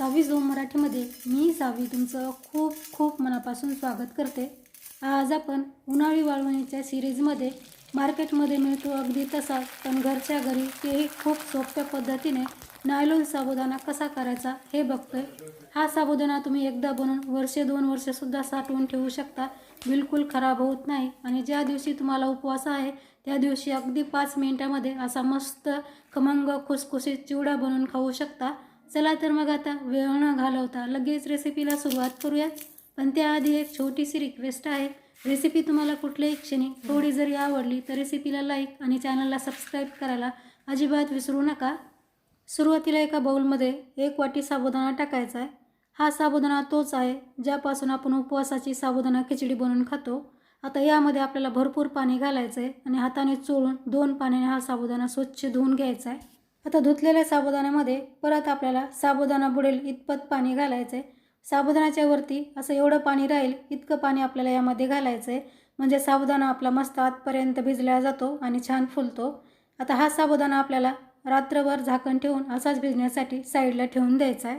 सावी zone मराठीमध्ये मी सावी तुमचं खूप खूप मनापासून स्वागत करते. आज आपण उन्हाळी वाळवणीच्या सिरीजमध्ये मार्केटमध्ये मिळतो अगदी तसा पण घरच्या घरी तेही खूप सोप्या पद्धतीने नायलॉन साबुदाणा कसा करायचा हे बघतोय. हा साबुदाणा तुम्ही एकदा बनवून वर्षे दोन वर्षेसुद्धा साठवून ठेवू शकता. बिलकुल खराब होत नाही आणि ज्या दिवशी तुम्हाला उपवास आहे त्या दिवशी अगदी पाच मिनिटामध्ये असा मस्त खमंग खुसखुशीत चिवडा बनवून खाऊ शकता. चला तर मग आता वेळ न घालवता लगेच रेसिपीला सुरुवात करूयात. पण त्याआधी एक छोटीशी रिक्वेस्ट आहे. रेसिपी तुम्हाला कुठल्याही क्षणी थोडी जरी आवडली तर रेसिपीला लाईक आणि चॅनलला सबस्क्राईब करायला अजिबात विसरू नका. सुरुवातीला एका बाउलमध्ये एक वाटी साबुदाणा टाकायचा आहे. हा साबुदाणा तोच आहे ज्यापासून आपण उपवासाची साबुदाणा खिचडी बनवून खातो. आता यामध्ये आपल्याला भरपूर पाणी घालायचं आहे आणि हाताने चोळून दोन पाण्याने हा साबुदाणा स्वच्छ धुवून घ्यायचा आहे. आता धुतलेल्या साबुदाण्यामध्ये परत आपल्याला साबुदाणा बुडेल इतपत पाणी घालायचं. आहे साबुदाण्याच्या वरती असं एवढं पाणी राहील इतकं पाणी आपल्याला यामध्ये घालायचं आहे म्हणजे साबुदाणा आपला मस्त आतपर्यंत भिजला जातो आणि छान फुलतो. आता हा साबुदाणा आपल्याला रात्रभर झाकण ठेवून असाच भिजण्यासाठी साईडला ठेवून द्यायचा आहे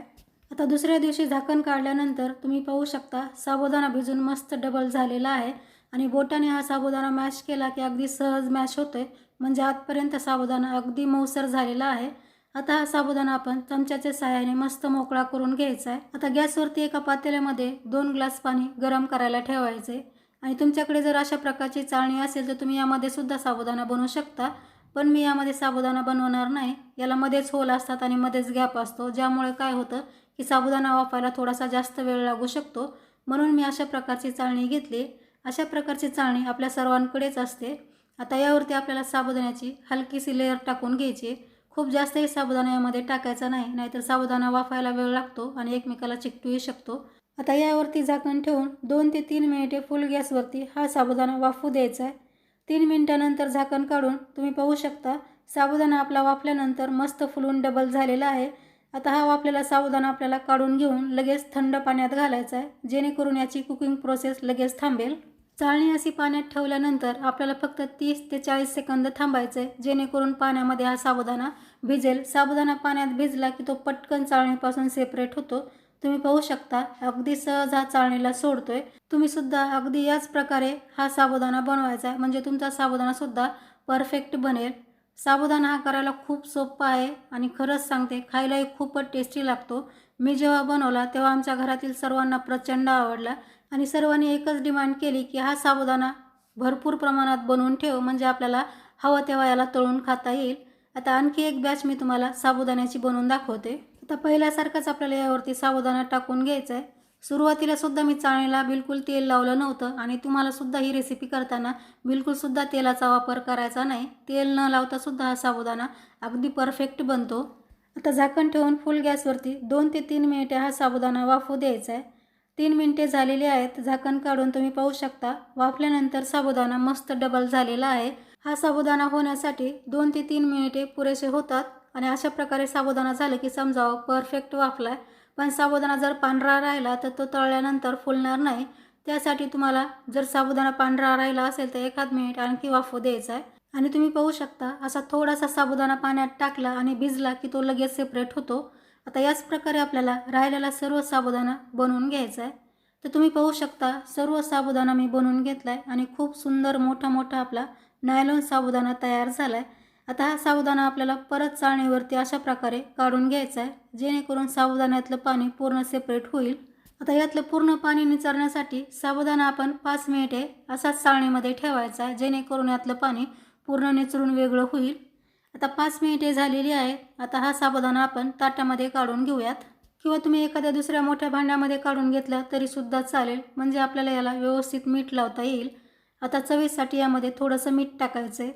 आता दुसऱ्या दिवशी झाकण काढल्यानंतर तुम्ही पाहू शकता साबुदाणा भिजून मस्त डबल झालेला आहे. आणि बोटाने हा साबुदाणा मॅश केला की अगदी सहज मॅश होतो आहे म्हणजे आतपर्यंत साबुदाणा अगदी मऊसर झालेला आहे. आता हा साबुदाणा आपण चमच्याच्या सहाय्याने मस्त मोकळा करून घ्यायचा आहे. आता गॅसवरती एका पातेल्यामध्ये दोन ग्लास पाणी गरम करायला ठेवायचे. आणि तुमच्याकडे जर अशा प्रकारची चाळणी असेल तर तुम्ही यामध्ये सुद्धा साबुदाणा बनवू शकता. पण मी यामध्ये साबुदाणा बनवणार नाही. याला मध्येच होल असतात आणि मध्येच गॅप असतो. ज्यामुळे काय होतं की साबुदाणा वाफायला थोडासा जास्त वेळ लागू शकतो. म्हणून मी अशा प्रकारची चाळणी घेतली. अशा प्रकारची चाळणी आपल्या सर्वांकडेच असते. आता यावरती आपल्याला साबुदाण्याची हलकीशी लेअर टाकून घ्यायची खूप जास्तही साबुदाणा यामध्ये टाकायचा नाही नाहीतर साबुदाणा वाफायला वेळ लागतो आणि एकमेकाला चिकटूही शकतो. आता यावरती झाकण ठेवून दोन ते तीन मिनिटे फुल गॅसवरती हा साबुदाणा वाफू द्यायचा आहे. तीन मिनिटानंतर झाकण काढून तुम्ही पाहू शकता साबुदाणा आपला वाफल्यानंतर मस्त फुलून डबल झालेला आहे. आता हा वाफलेला साबुदाणा आपल्याला काढून घेऊन लगेच थंड पाण्यात घालायचा आहे जेणेकरून याची कुकिंग प्रोसेस लगेच थांबेल. चाळणी अशी पाण्यात ठेवल्यानंतर आपल्याला फक्त तीस ते चाळीस सेकंद थांबायचं आहे जेणेकरून पाण्यामध्ये हा साबुदाणा भिजेल. साबुदाणा पाण्यात भिजला की तो पटकन चाळणीपासून सेपरेट होतो. तुम्ही पाहू शकता अगदी सहज हा चाळणीला सोडतोय. तुम्ही सुद्धा अगदी याच प्रकारे हा साबुदाणा बनवायचा आहे. म्हणजे तुमचा साबुदाणा सुद्धा परफेक्ट बनेल. साबुदाणा हा करायला खूप सोपा आहे आणि खरंच सांगते खायलाही खूपच टेस्टी लागतो. मी जेव्हा बनवला तेव्हा आमच्या घरातील सर्वांना प्रचंड आवडला आणि सर्वांनी एकच डिमांड केली की हा साबुदाणा भरपूर प्रमाणात बनवून ठेव म्हणजे आपल्याला हवं तेव्हा याला तळून खाता येईल. आता आणखी एक बॅच मी तुम्हाला साबुदाण्याची बनवून दाखवते. आता पहिल्यासारखंच आपल्याला यावरती साबुदाणा टाकून घ्यायचा आहे सुरुवातीला सुद्धा मी चाळणीला बिलकुल तेल लावलं नव्हतं आणि तुम्हाला सुद्धा ही रेसिपी करताना बिलकुल सुद्धा तेलाचा वापर करायचा नाही. तेल न लावता सुद्धा हा साबुदाणा अगदी परफेक्ट बनतो. आता झाकण ठेवून फुल गॅसवरती दोन ते तीन मिनिटे हा साबुदाणा वाफू द्यायचा आहे तीन मिनिटे झालेली आहेत. झाकण काढून तुम्ही पाहू शकता. वाफल्यानंतर साबुदाणा मस्त डबल झालेला आहे. हा साबुदाणा होण्यासाठी दोन ते तीन मिनिटे पुरेसे होतात आणि अशा प्रकारे साबुदाणा झालं की समजावं परफेक्ट वाफलाय. पण साबुदाणा जर पांढरा राहिला तर तो तळल्यानंतर फुलणार नाही. त्यासाठी तुम्हाला जर साबुदाणा पांढरा राहिला असेल तर एखाद मिनिट आणखी वाफू द्यायचा आहे. आणि तुम्ही पाहू शकता असा थोडासा साबुदाणा पाण्यात टाकला आणि भिजला की तो लगेच सेपरेट होतो. आता याच प्रकारे आपल्याला राहिलेला सर्व साबुदाणा बनवून घ्यायचा आहे. तर तुम्ही पाहू शकता सर्व साबुदाणा मी बनवून घेतला आहे आणि खूप सुंदर मोठा मोठा आपला नायलॉन साबुदाणा तयार झाला आहे आता हा साबुदाणा आपल्याला परत चाळणीवरती अशा प्रकारे काढून घ्यायचा आहे जेणेकरून साबुदाण्यातलं पाणी पूर्ण सेपरेट होईल. आता यातलं पूर्ण पाणी निचरण्यासाठी साबुदाणा आपण पाच मिनिटे असाच चाळणीमध्ये ठेवायचा जेणेकरून यातलं पाणी पूर्ण निचरून वेगळं होईल. आता पाच मिनिटे झालेली आहेत आता हा साबुदाणा आपण ताटामध्ये काढून घेऊयात. किंवा तुम्ही एखाद्या दुसऱ्या मोठ्या भांड्यामध्ये काढून घेतला तरीसुद्धा चालेल म्हणजे आपल्याला याला व्यवस्थित मीठ लावता येईल. आता चवीसाठी यामध्ये थोडंसं मीठ टाकायचं आहे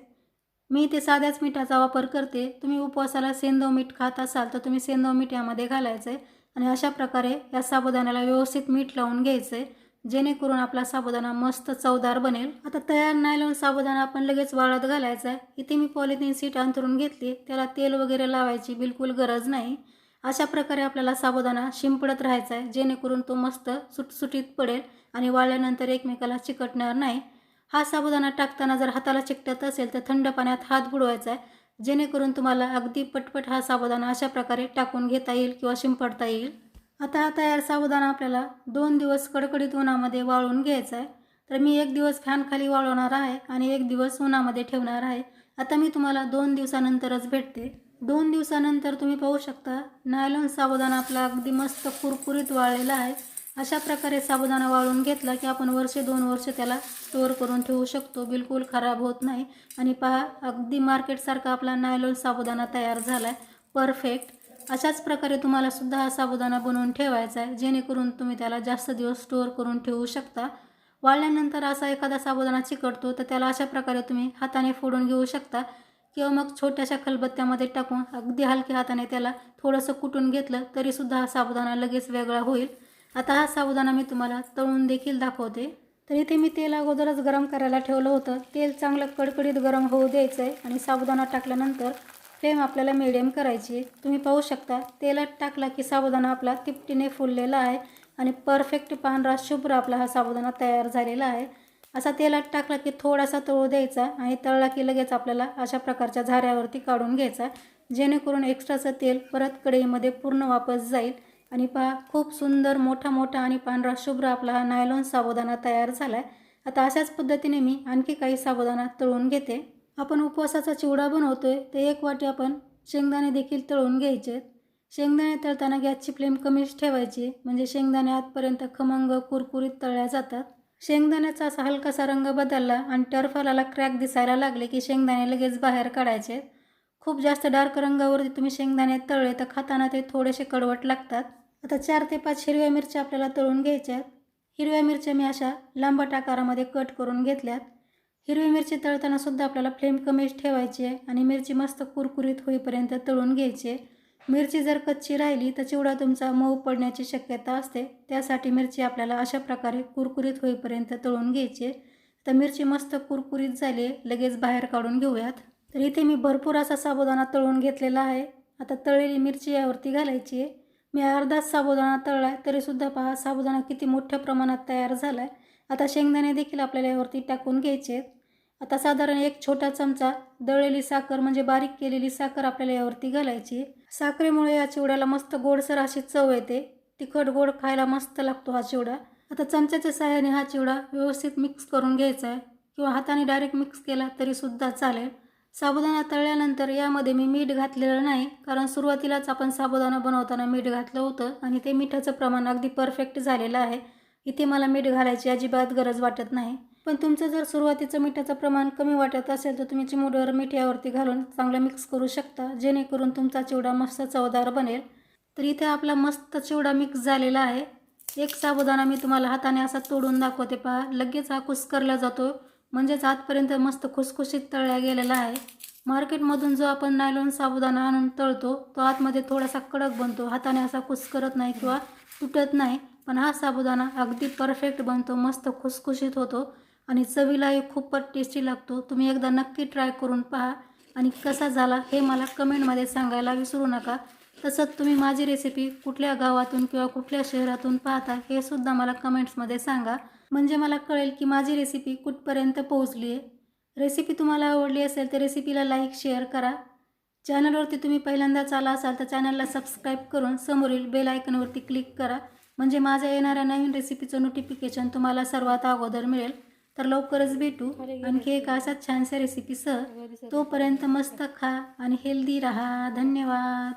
मी ते साध्याच मिठाचा वापर करते. तुम्ही उपवासाला सेंदव मीठ खात असाल तर तुम्ही सेंदव मीठ यामध्ये घालायचं आहे आणि अशा प्रकारे या साबुदाण्याला व्यवस्थित मीठ लावून घ्यायचं. आहे जेणेकरून आपला साबुदाणा मस्त चवदार बनेल. आता तयार नायलॉन साबुदाणा आपण लगेच वाळत घालायचा आहे. इथे मी पॉलिथिन सीट अंतरून घेतली. त्याला तेल वगैरे लावायची बिलकुल गरज नाही. अशा प्रकारे आपल्याला साबुदाणा शिंपडत राहायचा आहे. जेणेकरून तो मस्त सुटसुटीत पडेल आणि वाळल्यानंतर एकमेकाला चिकटणार नाही. हा साबुदाणा टाकताना जर हाताला चिकटत असेल तर थंड पाण्यात हात बुडवायचा आहे. जेणेकरून तुम्हाला अगदी पटपट हा साबुदाणा अशा प्रकारे टाकून घेता येईल किंवा शिंपडता येईल. आता हा तयार साबुदाणा आपल्याला दोन दिवस कडकडीत उन्हामध्ये वाळून घ्यायचा आहे. तर मी एक दिवस फॅनखाली वाळवणार आहे आणि एक दिवस उन्हामध्ये ठेवणार आहे. आता मी तुम्हाला दोन दिवसानंतरच भेटते. दोन दिवसानंतर तुम्ही पाहू शकता नायलॉन साबुदाणा आपला अगदी मस्त कुरकुरीत वाळलेला आहे. अशा प्रकारे साबुदाणा वाळून घेतला की आपण वर्षे दोन वर्ष त्याला स्टोअर करून ठेवू शकतो. बिलकुल खराब होत नाही. आणि पहा अगदी मार्केटसारखा आपला नायलॉन साबुदाणा तयार झाला आहे परफेक्ट अशाच प्रकारे तुम्हाला सुद्धा हा साबुदाणा बनवून ठेवायचा आहे. जेणेकरून तुम्ही त्याला जास्त दिवस स्टोअर करून ठेवू शकता. वाळल्यानंतर असा एखादा साबुदाणा चिकटतो तर त्याला अशा प्रकारे तुम्ही हाताने फोडून घेऊ शकता. किंवा मग छोट्याशा खलबत्त्यामध्ये टाकून अगदी हलक्या हाताने त्याला थोडंसं कुटून घेतलं तरीसुद्धा हा साबुदाणा लगेच वेगळा होईल. आता हा साबुदाणा मी तुम्हाला तळून देखील दाखवते. तर इथे मी तेल अगोदरच गरम करायला ठेवलं होतं. तेल चांगलं कडकडीत गरम होऊ द्यायचं आहे आणि साबुदाणा टाकल्यानंतर फ्लेम आपल्याला मिडियम करायची आहे. तुम्ही पाहू शकता तेलात टाकला की साबुदाणा आपला तिपटीने फुललेला आहे आणि परफेक्ट पांढरा शुभ्र आपला हा साबुदाणा तयार झालेला आहे. असा तेलात टाकला की थोडासा तळू द्यायचा आणि तळला की लगेच आपल्याला अशा प्रकारच्या झाऱ्यावरती काढून घ्यायचा. जेणेकरून एक्स्ट्राचं तेल परत कढईमध्ये पूर्ण वापस जाईल. आणि पहा खूप सुंदर मोठा मोठा आणि पांढरा शुभ्र आपला हा नायलॉन साबुदाणा तयार झाला आहे आता अशाच पद्धतीने मी आणखी काही साबुदाणा तळून घेते. आपण उपवासाचा चिवडा बनवतो आहे ते एक वाटी आपण शेंगदाणे देखील तळून घ्यायचे शेंगदाणे तळताना गॅसची फ्लेम कमीच ठेवायची म्हणजे शेंगदाणे आतपर्यंत खमंग कुरकुरीत तळल्या जातात. शेंगदाण्याचा असा हलकासा रंग बदलला आणि टर्फाला क्रॅक दिसायला लागले की शेंगदाणे लगेच बाहेर काढायचे खूप जास्त डार्क रंगावरती तुम्ही शेंगदाणे तळले तर खाताना ते थोडेसे कडवट लागतात. आता चार ते पाच हिरव्या मिरच्या आपल्याला तळून घ्यायच्या आहेत. हिरव्या मिरच्या मी अशा लांबट आकारामध्ये कट करून घेतल्यात. हिरवी मिरची तळताना सुद्धा आपल्याला फ्लेम कमीच ठेवायची आहे आणि मिरची मस्त कुरकुरीत होईपर्यंत तळून घ्यायची आहे. मिरची जर कच्ची राहिली तर चिवडा तुमचा मऊ पडण्याची शक्यता असते. त्यासाठी मिरची आपल्याला अशा प्रकारे कुरकुरीत होईपर्यंत तळून घ्यायची आहे. तर मिरची मस्त कुरकुरीत झाली लगेच बाहेर काढून घेऊयात. तर इथे मी भरपूर असा साबुदाणा तळून घेतलेला आहे. आता तळलेली मिरची यावरती घालायची आहे. मी अर्धाच साबुदाणा तळला आहे तरीसुद्धा पहा साबुदाणा किती मोठ्या प्रमाणात तयार झाला आहे आता शेंगदाणे देखील आपल्याला यावरती टाकून घ्यायचे आहेत. आता साधारण एक छोटा चमचा दळलेली साखर म्हणजे बारीक केलेली साखर आपल्याला यावरती घालायची साखरेमुळे या चिवड्याला मस्त गोडसर अशी चव येते. तिखट गोड खायला मस्त लागतो हा चिवडा. आता चमच्याच्या सहाय्याने हा चिवडा व्यवस्थित मिक्स करून घ्यायचा आहे. किंवा हाताने डायरेक्ट मिक्स केला तरीसुद्धा चालेल. साबुदाणा तळल्यानंतर यामध्ये मी मीठ घातलेलं नाही कारण सुरुवातीलाच आपण साबुदाणा बनवताना मीठ घातलं होतं आणि ते मिठाचं प्रमाण अगदी परफेक्ट झालेलं आहे. इथे मला मीठ घालायची अजिबात गरज वाटत नाही. पण तुमचं जर सुरुवातीचं मिठाचं प्रमाण कमी वाटत असेल तर तुम्ही चिमुडवर मीठ यावरती घालून चांगलं मिक्स करू शकता जेणेकरून तुमचा चिवडा मस्त चवदार बनेल. तर इथे आपला मस्त चिवडा मिक्स झालेला आहे. एक साबुदाणा मी तुम्हाला हाताने असा तोडून दाखवते पहा. लगेच हा कुस्करला जातो. म्हणजेच आजपर्यंत मस्त खुसखुशीत तळल्या गेलेला आहे. मार्केटमधून जो आपण नायलॉन साबुदाणा आणून तळतो तो आतमध्ये थोडासा कडक बनतो. हाताने असा कुस्करत नाही किंवा तुटत नाही पण हा साबुदाणा अगदी परफेक्ट बनतो मस्त खुसखुशीत होतो आणि चवीलाही खूपच टेस्टी लागतो. तुम्ही एकदा नक्की ट्राय करून पहा. आणि कसा झाला हे मला कमेंटमध्ये सांगायला विसरू नका. तसंच तुम्ही माझी रेसिपी कुठल्या गावातून किंवा कुठल्या शहरातून पाहता हे सुद्धा मला कमेंट्समध्ये सांगा. म्हणजे मला कळेल की माझी रेसिपी कुठपर्यंत पोहोचली आहे. रेसिपी तुम्हाला आवडली असेल तर रेसिपीला लाईक शेअर करा. चॅनलवरती तुम्ही पहिल्यांदाच आला असाल तर चॅनलला सबस्क्राईब करून समोरील बेल आयकनवरती क्लिक करा. म्हणजे माझ्या येणाऱ्या नवीन रेसिपीचं नोटिफिकेशन तुम्हाला सर्वात अगोदर मिळेल. तर लवकरच भेटू. आणखी एक असाच छानशा रेसिपीसह तोपर्यंत मस्त खा आणि हेल्दी राहा. धन्यवाद.